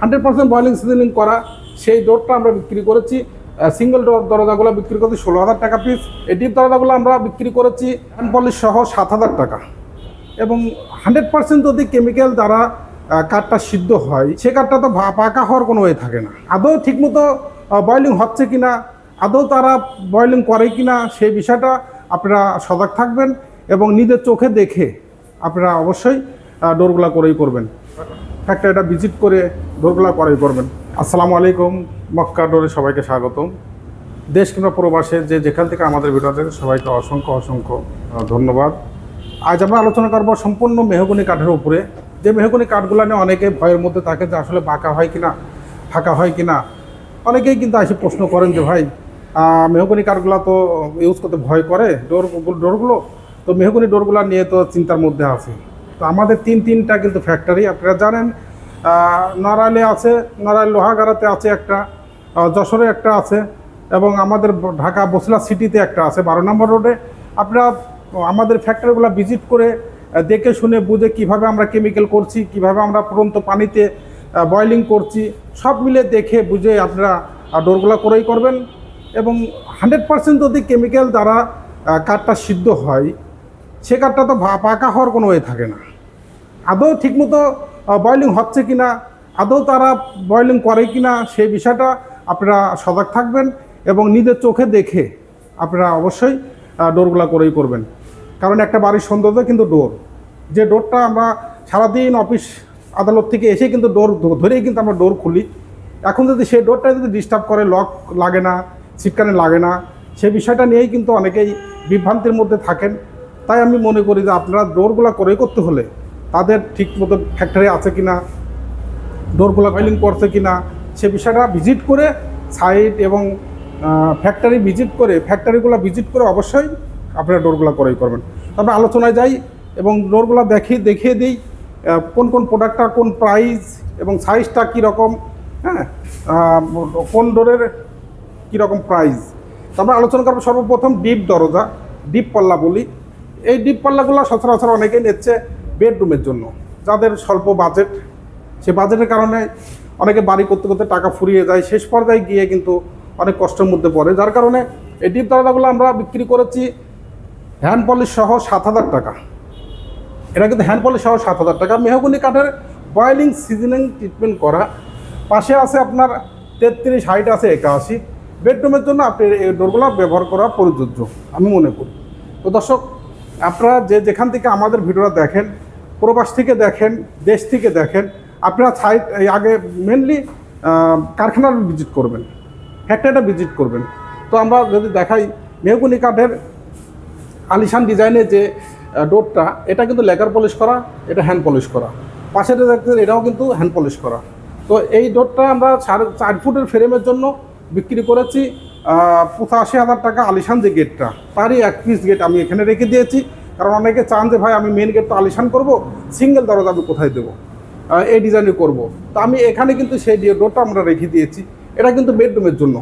Hundred percent boiling seasoning করা, সেই ডোরটা আমরা বিক্রি করেছি। সিঙ্গেল ডোর দরজাগুলো বিক্রি করেছি, ষোলো হাজার টাকা পিস এই ডিপ দরজাগুলো আমরা বিক্রি করেছি হ্যান্ড পলিশ সহ সাত হাজার টাকা। এবং হান্ড্রেড পার্সেন্ট যদি কেমিক্যাল দ্বারা কাঠটা সিদ্ধ হয়, সে কাঠটা তো পাকা হওয়ার কোনো ওয়ে থাকে না। আদৌ ঠিকমতো বয়লিং হচ্ছে কি না আদৌ তারা বয়লিং করে কি না সেই বিষয়টা আপনারা সজাগ থাকবেন এবং নিজের চোখে দেখে আপনারা অবশ্যই ডোরগুলা করেই করবেন। ফ্যাক্টরিটা ভিজিট করে ডোরগুলা করেই করবেন আসসালামু আলাইকুম, মক্কা ডোরে সবাইকে স্বাগতম। দেশ কিংবা প্রবাসে যে যেখান থেকে আমাদের ভিডিও দেখে সবাইকে অসংখ্য অসংখ্য ধন্যবাদ। আজ আমরা আলোচনা করব সম্পূর্ণ মেহগনি কাঠের উপরে। যে মেহগনি কাঠগুলো নিয়ে অনেকে ভয়ের মধ্যে থাকে যে আসলে বাঁকা হয় কিনা, ফাঁকা হয় কিনা। অনেকেই কিন্তু এসে প্রশ্ন করেন যে, ভাই মেহগনি কাঠগুলো তো, ইউজ করতে ভয় করে ডোর, ডোরগুলো? তো মেহগনি ডোরগুলো নিয়ে তো চিন্তার মধ্যে আছে। তো আমাদের তিন তিনটা কিন্তু ফ্যাক্টরি আপনারা জানেন নড়াইলে আছে নড়াইল লোহাগাড়াতে আছে একটা যশোরে একটা আছে, এবং আমাদের ঢাকা বসলা সিটিতে একটা আছে বারো নম্বর রোডে আপনারা, আমাদের ফ্যাক্টরিগুলো ভিজিট করে দেখে শুনে বুঝে কীভাবে আমরা কেমিক্যাল করছি, কীভাবে আমরা পুরন্ত পানিতে বয়লিং করছি, সব মিলে দেখে বুঝে আপনারা ডোরগুলো করেই করবেন। এবং হান্ড্রেড পার্সেন্ট যদি কেমিক্যাল দ্বারা কাঠটা সিদ্ধ হয়, সে কাঠটা তো পাকা হওয়ার কোনো ওয়ে থাকে না। আদৌ ঠিকমতো বয়লিং হচ্ছে কিনা, আদৌ তারা বয়লিং করে কি না সেই বিষয়টা আপনারা সজাগ থাকবেন এবং নিজের চোখে দেখে আপনারা অবশ্যই ডোরগুলো করেই করবেন। কারণ একটা বাড়ির সৌন্দর্য কিন্তু ডোর। যে ডোরটা আমরা সারাদিন অফিস আদালত থেকে এসে কিন্তু ডোর ধরেই কিন্তু আমরা ডোর খুলি। এখন যদি সেই ডোরটা যদি ডিস্টার্ব করে লক লাগে না সিটকানে লাগে না, সেই বিষয়টা নিয়েই কিন্তু অনেকেই বিভ্রান্তির মধ্যে থাকেন। তাই আমি মনে করি যে আপনারা ডোরগুলো করে করতে হলে তাদের ঠিক মতো ফ্যাক্টরি আছে কি না ডোরগুলো কয়েলিং করছে কি না সে বিষয়টা ভিজিট করে সাইট এবং ফ্যাক্টরি ভিজিট করে ফ্যাক্টরিগুলো ভিজিট করে অবশ্যই আপনারা ডোরগুলো করেই করবেন। তারপরে আলোচনায় যাই এবং ডোরগুলো দেখি, দেখিয়ে দিই কোন কোন প্রোডাক্টটা কোন প্রাইস এবং সাইজটা কীরকম হ্যাঁ? কোন ডোরের কীরকম প্রাইস তারপরে আলোচনা করব সর্বপ্রথম ডিপ দরজা ডিপ পাল্লা বলি। এই ডিপ পাল্লাগুলো সচরাচর অনেকেই নিচ্ছে। বেডরুমের জন্য। যাদের স্বল্প বাজেট সে বাজেটের কারণে অনেকে বাড়ি করতে করতে টাকা ফুরিয়ে যায়। শেষ পর্যায়ে গিয়ে কিন্তু অনেক কষ্টের মধ্যে পড়ে। যার কারণে এই ডিপ দরজাগুলো আমরা বিক্রি করেছি হ্যান্ড পলিশ সহ সাত হাজার টাকা। এটা কিন্তু হ্যান্ড পলিশ সহ সাত হাজার টাকা। মেহগুনি কাঠের বয়েলিং সিজনিং ট্রিটমেন্ট করা। পাশে আছে আপনার তেত্রিশ হাইট আছে একাশি। বেডরুমের জন্য আপনি এই ডোরগুলো ব্যবহার করা প্রযোজ্য, আমি মনে করি। তো দর্শক, আপনারা যে যেখান থেকে আমাদের ভিডিওটা দেখেন প্রবাস থেকে দেখেন, দেশ থেকে দেখেন, আপনারা সাইট আগে মেনলি কারখানার ভিজিট করবেন ফ্যাক্টরিটা ভিজিট করবেন। তো আমরা যদি দেখাই, মেহগুনি কাঠের আলিশান ডিজাইনের যে ডোরটা এটা কিন্তু লেকার পলিশ করা, এটা হ্যান্ড পলিশ করা। পাশেটা দেখতে এটাও কিন্তু হ্যান্ড পলিশ করা। তো এই ডোরটা আমরা সাড়ে চার ফুটের ফ্রেমের জন্য বিক্রি করেছি পঁচাশি হাজার টাকা আলিশান যে গেটটা তারই এক পিস গেট আমি এখানে রেখে দিয়েছি। কারণ অনেকে চান যে, ভাই, আমি মেন গেট তো আলিশান করব সিঙ্গেল দরজা আমি কোথায় দেবো? এই ডিজাইনে করব। তো আমি এখানে কিন্তু সেই ডোরটা আমরা রেখে দিয়েছি। এটা কিন্তু বেডরুমের জন্য।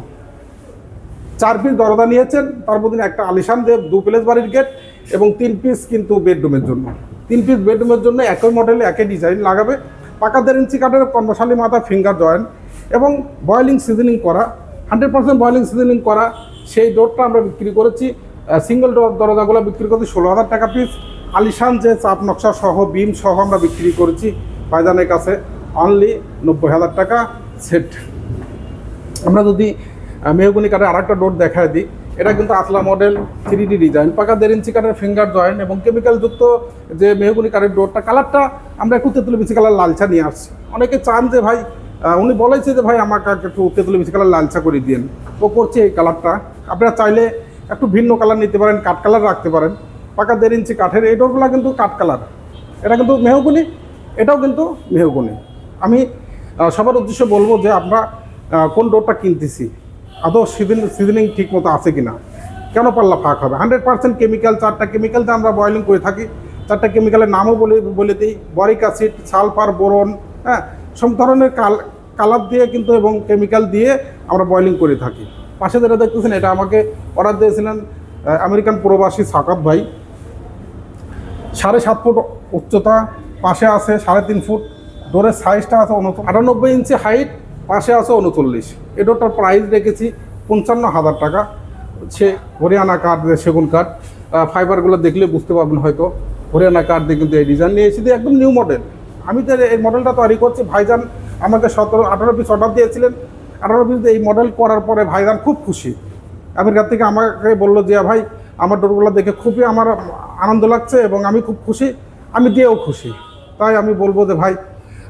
চার পিস দরজা নিয়েছেন, তার মধ্যে একটা আলিশান দেব, দু প্লেস বাড়ির গেট এবং তিন পিস কিন্তু বেডরুমের জন্য। তিন পিস বেডরুমের জন্য একই মডেলে একই ডিজাইন লাগাবে। পাকা দেড় ইঞ্চি কাঠের কর্মশালী মাথা ফিঙ্গার জয়েন্ট এবং বয়েলিং সিজনিং করা হান্ড্রেড পার্সেন্ট বয়েলিং সিজনিং করা, সেই ডোরটা আমরা বিক্রি করেছি। সিঙ্গেল ডোর দরজাগুলো বিক্রি করেছি ষোলো হাজার টাকা পিস আলিশান যে চাপ নকশা সহ বিম সহ আমরা বিক্রি করেছি। পায়দানের কাছে অনলি নব্বই হাজার টাকা সেট আমরা যদি মেহগুনি কাঠের আরেকটা ডোর দেখায় দিই। এটা কিন্তু আসলা মডেল থ্রি ডি ডিজাইন পাকা দেড় ইঞ্চি কাঠের ফিঙ্গার জয়েন্ট এবং কেমিক্যাল যুক্ত যে মেহগুনি কাঠের ডোরটা কালারটা আমরা একটু তেঁতুলি বিচি কালার লালচা নিয়ে আসছি। অনেকে চান যে ভাই উনি বলেছে যে ভাই, আমাকে একটু তেঁতুলি বিচি কালার লালচা করে দিন ও করছে এই কালারটা আপনারা চাইলে একটু ভিন্ন কালার নিতে পারেন, কাঠ কালার রাখতে পারেন। পাকা দেড় ইঞ্চি কাঠের এই ডোরগুলো কিন্তু কাঠ কালার। এটা কিন্তু মেহগুনি, এটাও কিন্তু মেহগুনি। আমি সবার উদ্দেশ্যে বলব যে আমরা কোন ডোরটা কিনতেছি, আদৌ সিজন, সিজনিং ঠিক মতো আছে কি না কেন পাল্লা ফাঁক হবে? হান্ড্রেড পার্সেন্ট কেমিক্যাল, চারটা কেমিক্যালতে আমরা বয়লিং করে থাকি। চারটা কেমিক্যালের নামও বলে বলে দিই, বরিক অ্যাসিড, সালফার, বোরন হ্যাঁ সব ধরনের কাল, কালার দিয়ে কিন্তু এবং কেমিক্যাল দিয়ে আমরা বয়লিং করে থাকি। পাশে যেটা দেখতেছেন, এটা আমাকে অর্ডার দিয়েছিলেন আমেরিকান প্রবাসী সাকাত ভাই। সাড়ে সাত ফুট উচ্চতা, পাশে আছে সাড়ে তিন ফুট, ডোরের সাইজটা আছে আটানব্বই ইঞ্চি হাইট পাশে আছে উনচল্লিশ। এই ডোরটার প্রাইস রেখেছি পঞ্চান্ন হাজার টাকা। সে হরিয়ানা কাঠ সেগুন কাঠ ফাইবারগুলো দেখলে বুঝতে পারবেন হয়তো। হরিয়ানা কাঠ দিয়ে কিন্তু এই ডিজাইন নিয়ে এসেছি একদম নিউ মডেল আমি তো এই মডেলটা তৈরি করছি, ভাইজান আমাকে সতেরো, আঠারো পিস অর্ডার দিয়েছিলেন। আঠারো পিস এই মডেল করার পরে ভাইজান খুব খুশি। আমেরিকার থেকে আমাকে বলল যে ভাই, আমার ডোরগুলো দেখে খুবই আমার আনন্দ লাগছে এবং আমি খুব খুশি, আমি দিয়েও খুশি। তাই আমি বলব যে, ভাই,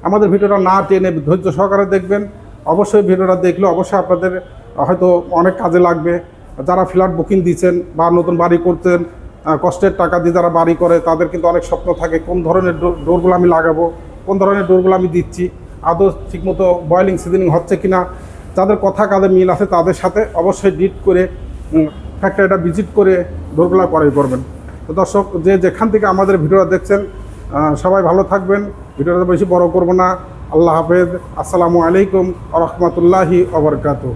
আমাদের ভিডিওটা না টেনে ধৈর্য সহকারে দেখবেন। অবশ্যই ভিডিওটা দেখলে অবশ্যই আপনাদের হয়তো অনেক কাজে লাগবে। যারা ফ্ল্যাট বুকিং দিচ্ছেন বা নতুন বাড়ি করতেন কষ্টের টাকা দিয়ে যারা বাড়ি করে, তাদের কিন্তু অনেক স্বপ্ন থাকে, কোন ধরনের ডোরগুলো আমি লাগাবো, কোন ধরনের ডোরগুলো আমি দিচ্ছি, আদৌ ঠিকমতো বয়েলিং সিজনিং হচ্ছে কিনা যাদের কথা কাদের মিল আছে তাদের সাথে অবশ্যই ডিট করে ফ্যাক্টরিটা ভিজিট করে দোরগোলা করাই করবেন। তো দর্শক, যে যেখান থেকে আমাদের ভিডিওটা দেখছেন সবাই ভালো থাকবেন। ভিডিওটা বেশি বড় করব না। আল্লাহ হাফেজ। আসসালামু আলাইকুম রহমতুল্লাহি ওবরকাতুহ